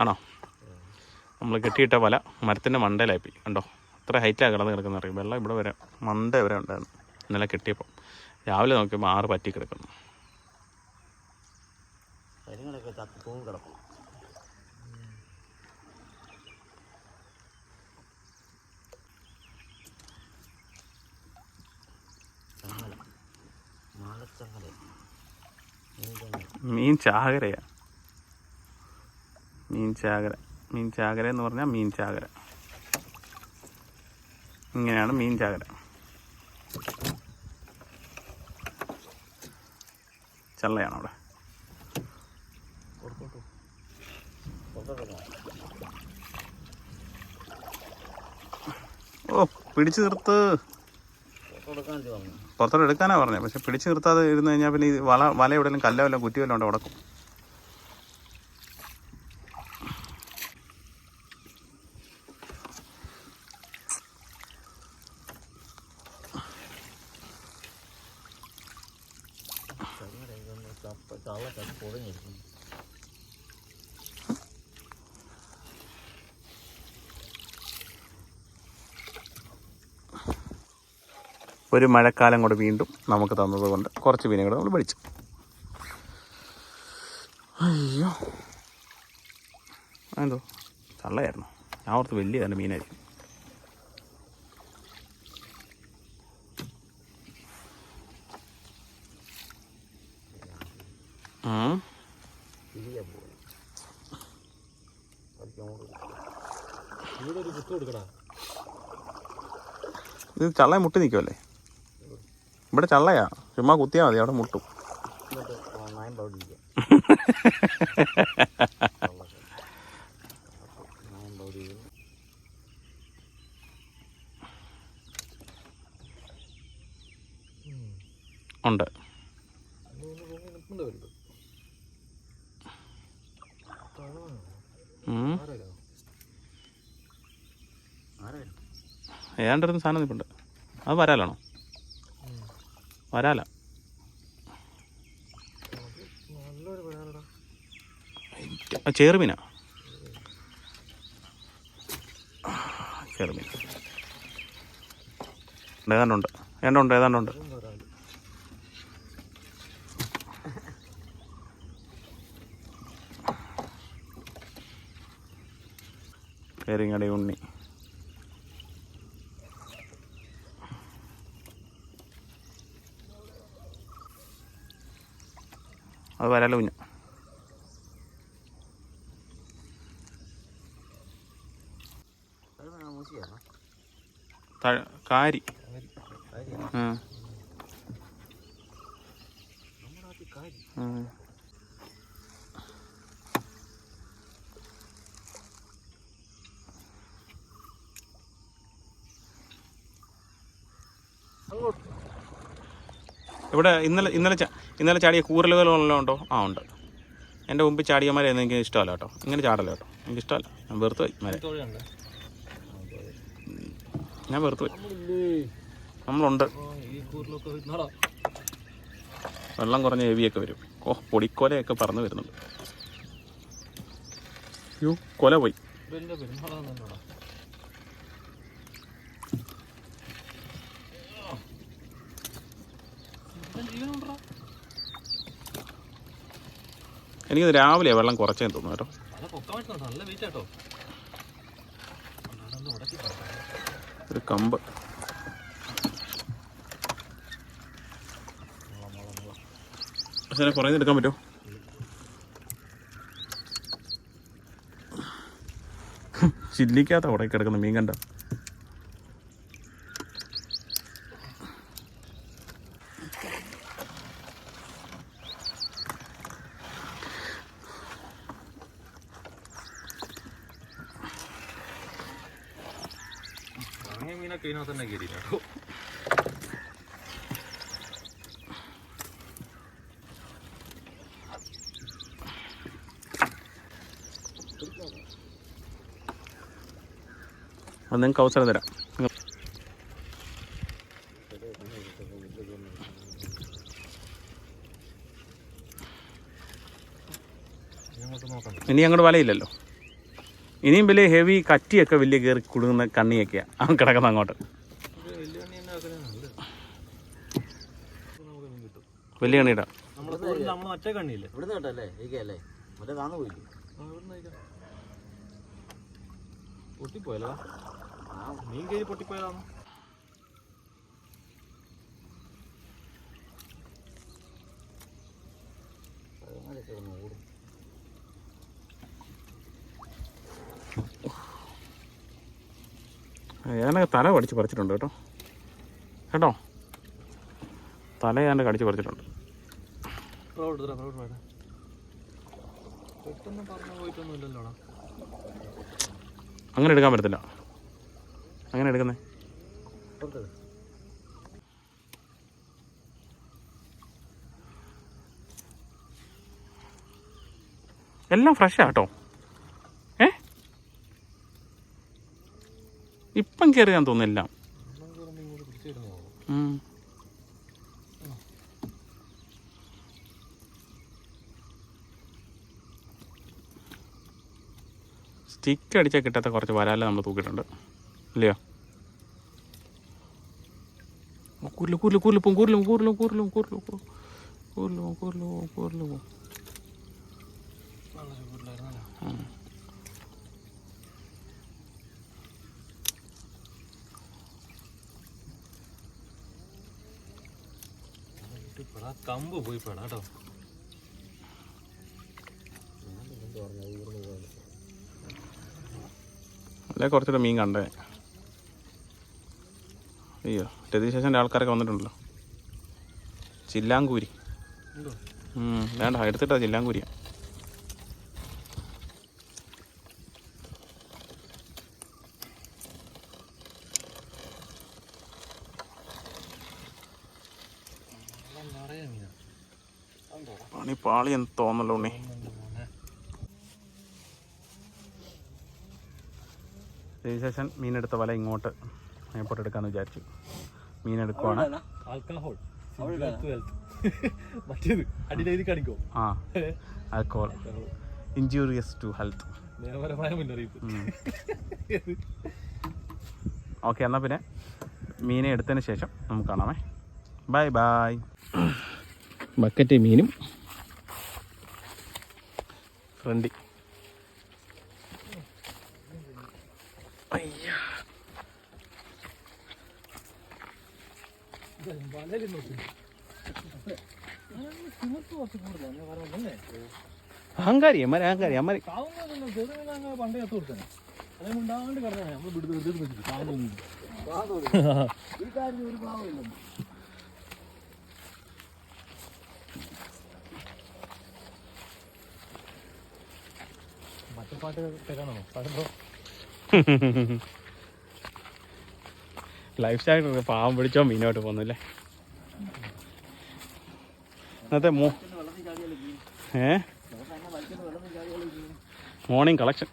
ആണോ? നമ്മൾ കെട്ടിയിട്ട വല മരത്തിന്റെ മണ്ടയിലായിപ്പോയി. കണ്ടോ? അത്ര ഹൈറ്റാണ് കിടന്ന് കിടക്കുന്ന അറിയും? വെള്ളം ഇവിടെ വരെ മണ്ട വരെ ഉണ്ടായിരുന്നു. ഇന്നലെ കെട്ടിയപ്പോൾ രാവിലെ നോക്കിയപ്പോൾ ആറ് പറ്റി കിടക്കുന്നു. മീൻ ചാകരയാണ് ചാകര മീൻ ചാകര എന്ന് പറഞ്ഞാൽ മീൻ ചാകര ഇങ്ങനെയാണ് മീൻ ചാകര ചള്ളയാണ് അവിടെ. ഓ പിടിച്ചു നിർത്ത്. പുറത്തോട്ട് എടുക്കാനാ പറഞ്ഞത് പക്ഷെ പിടിച്ചു നിർത്താതെ ഇരുന്ന് കഴിഞ്ഞാൽ പിന്നെ ഈ വള വല എവിടെയെങ്കിലും കല്ലോ വല്ലതും ഉണ്ട് ഉടക്കും ചള്ളൊക്കെ പൊടിഞ്ഞിരിക്കും ഒരു മഴക്കാലം കൂടെ വീണ്ടും നമുക്ക് തന്നതുകൊണ്ട് കുറച്ച് മീനുകൾ നമ്മൾ പിടിച്ചു അയ്യോ. എന്തോ? തള്ളയായിരുന്നു. ഞാൻ ഓർത്ത് വലിയ തന്നെ മീനായിരിക്കും. ഇത് ചള്ള മുട്ടി നിൽക്കുമല്ലേ ഇവിടെ ചള്ളയാ. ചുമ്മാ കുത്തിയാ മതി അവിടെ മുട്ടും. ഏതാണ്ടിരുന്ന സാധനം നിൽപ്പുണ്ട് അത് വരാലാണോ? വരാല. ചേറുമീനാ. ചേറുമീൻ. ഏതാണ്ടുണ്ട് ഏതാണ്ടുണ്ട് ഏതാണ്ടുണ്ട് കരിങ്ങടി ഉണ്ണി. അത് വരാല കുഞ്ഞു. കാരി. ആ. ആ. ഇവിടെ ഇന്നലെ ഇന്നലെ ഇന്നലെ ചാടിയ കൂറലുകൾ വല്ലതും ഉണ്ടോ? ആ ഉണ്ട്. എന്റെ മുമ്പ് ചാടിയമാരെ എനിക്ക് ഇഷ്ടമല്ല കേട്ടോ. ഇങ്ങനെ ചാടല്ല കേട്ടോ. എനിക്ക് ഇഷ്ടമല്ല. ഞാൻ വെറുത്ത് പോയി മരെ ഞാൻ വെറുത്ത് പോയി. നമ്മളുണ്ട്. വെള്ളം കുറഞ്ഞ ഹെവിയൊക്കെ വരും. ഓ പൊടിക്കൊലയൊക്കെ പറന്ന് വരുന്നുണ്ട്. യോ കൊല പോയി. എനിക്കിത് രാവിലെ വെള്ളം കുറച്ചേന്ന് തോന്നുന്നു കേട്ടോ. ഒരു കമ്പ്. പക്ഷേ കുറേ എടുക്കാൻ പറ്റുമോ? ചില്ലിക്കാത്ത അവിടെ കിടക്കുന്ന മീൻ കണ്ട. മീനൊക്കെ ഇതിനകത്ത് തന്നെ കയറി കേട്ടോ അത് നിങ്ങൾക്ക് അവസരം തരാം. ഇനി അങ്ങോട്ട് വലയില്ലല്ലോ? ഇനിയും വലിയ ഹെവി കറ്റിയൊക്കെ വലിയ കയറി കുടുങ്ങുന്ന കണ്ണിയൊക്കെയാണ് അവൻ കിടക്കുന്ന അങ്ങോട്ട്. വലിയ കണ്ണിടാ. പൊട്ടിപ്പോയല്ലോ മീൻ കിട്ടും വലിയ കണ്ണിയിടാ നമ്മളെ തോടിൽ നമ്മൾ മറ്റേ കണ്ണിയില്ലേ ഇവിടുന്ന് കേട്ടല്ലേ ഇരിക്കല്ലേ മറ്റേ താന്ന് പോയില്ലേ ആ, ഇവിടുന്ന് കഴിക്കാം. പൊട്ടിപ്പോയല്ലോ മീൻ കയറി പൊട്ടിപ്പോയതാണോ പഴമൊക്കെ ഒന്ന് ഓടും ഞാനൊക്കെ തല കടിച്ച് പറിച്ചിട്ടുണ്ട് കേട്ടോ. കേട്ടോ? തല ഞാൻ കടിച്ച് പറിച്ചിട്ടുണ്ട്. അങ്ങനെ എടുക്കാൻ പറ്റത്തില്ല. അങ്ങനെ എടുക്കുന്നേ. എല്ലാം ഫ്രഷാ കേട്ടോ ഏ ഇപ്പം കയറിയാൻ ഉം. സ്റ്റിക്ക് അടിച്ചാൽ കിട്ടാത്ത കുറച്ച് വരാല നമ്മൾ തൂക്കിയിട്ടുണ്ട്. ഇല്ലയോ? കൂരിൽ കൂരിൽ കൂരിൽ പോവും കൂരിലും കൂരിലും കൂരിലും കൂരിലും കൂരിലും കൂരിലും കൂരിലും കമ്പ് പോയി പെടാ കേട്ടോ. അല്ലേ കുറച്ചുകൂടെ മീൻ കണ്ടേ. അയ്യോ രതിശേഷന്റെ ആൾക്കാരൊക്കെ വന്നിട്ടുണ്ടല്ലോ. ചില്ലാങ്കൂരി. വേണ്ട എടുത്തിട്ടാ ചില്ലാങ്കൂരിയാ നിറയെ മീനാ പണി പാളി എന്ന് തോന്നല്ലോ ഉണ്ണി രജിസ്ട്രേഷൻ മീനെടുത്ത വല ഇങ്ങോട്ട് എയർപോർട്ട് എടുക്കാന്ന് വിചാരിച്ചു. മീനെടുക്കുവാണ്. ആൽക്കഹോൾ മറ്റേത് അടിയിലെഴുതി കാണിക്കോ? ആ ആൽക്കഹോൾ ഇഞ്ചുറിയസ് ടു ഹെൽത്ത് നിയമപരമായ മുന്നറിയിപ്പ്. ഓക്കെ എന്നാൽ പിന്നെ മീനെ എടുത്തതിന് ശേഷം നമുക്ക് കാണാമേ. ബൈ ബൈ ബക്കറ്റ് മീനും. ഫ്രണ്ടി. അഹങ്കാരി അമ്മ അഹങ്കാരി അമ്മ പണ്ടേ കത്ത് കൊടുത്തേ അതേ ഉണ്ടാണ്ട് കിടന്നാ നമ്മൾ വിടുത് വെറുതെ വെച്ചിട്ട് കാര്യത്തിൽ ഒരു പാവമില്ല പാട്ട് തരാണോ പാടുമ്പോ? ലൈഫ് സ്റ്റൈൽ പാവം പിടിച്ചോ മീനോട്ട് പോന്നില്ലേ ഇന്നത്തെ മോ ഏ? Morning collection